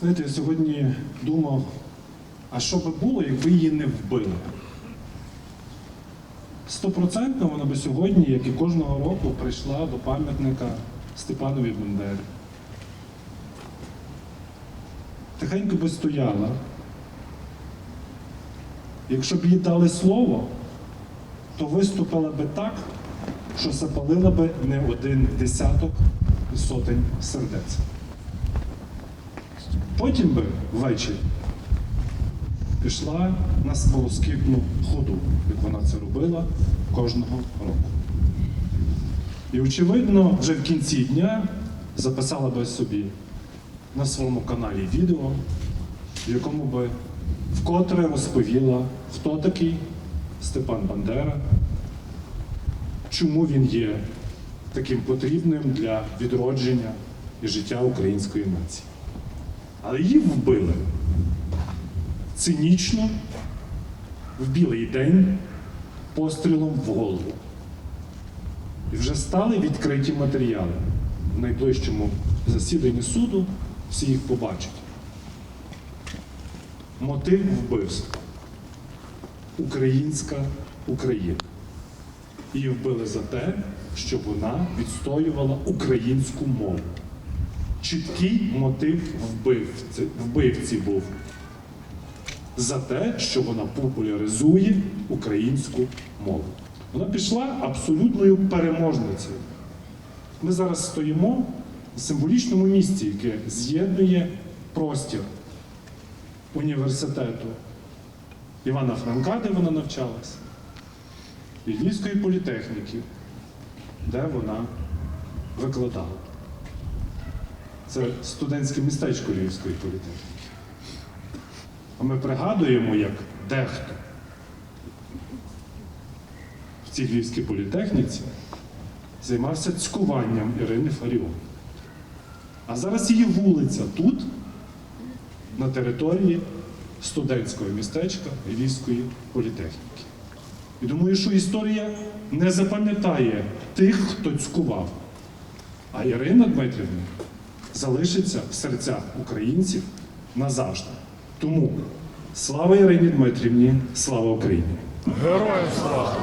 Знаєте, я сьогодні думав, а що би було, якби її не вбили? Стопроцентно вона би сьогодні, як і кожного року, прийшла до пам'ятника Степанові Бандері. Тихенько би стояла. Якщо б їй дали слово, то виступила би так, що запалила би не один десяток і сотень сердець. Потім би ввечері пішла на смолоскипну ходу, як вона це робила кожного року. І, очевидно, вже в кінці дня записала би собі на своєму каналі відео, в якому би вкотре розповіла, хто такий Степан Бандера, чому він є таким потрібним для відродження і життя української нації. Але її вбили цинічно, в білий день, пострілом в голову. І вже стали відкриті матеріали. В найближчому засіданні суду всі їх побачать. Мотив вбивства. Українська Україна. Її вбили за те, що вона відстоювала українську мову. Чіткий мотив вбивці, вбивці був за те, що вона популяризує українську мову. Вона пішла абсолютною переможницею. Ми зараз стоїмо в символічному місці, яке з'єднує простір університету Івана Франка, де вона навчалась, і Львівської політехніки, де вона викладала. Це студентське містечко Львівської політехніки. А ми пригадуємо, як дехто в цій Львівській політехніці займався цькуванням Ірини Фаріон. А зараз її вулиця тут, на території студентського містечка Львівської політехніки. І думаю, що історія не запам'ятає тих, хто цькував. А Ірина Дмитрівна залишиться в серцях українців назавжди. Тому слава Ірині Дмитрівні, слава Україні! Героям слава!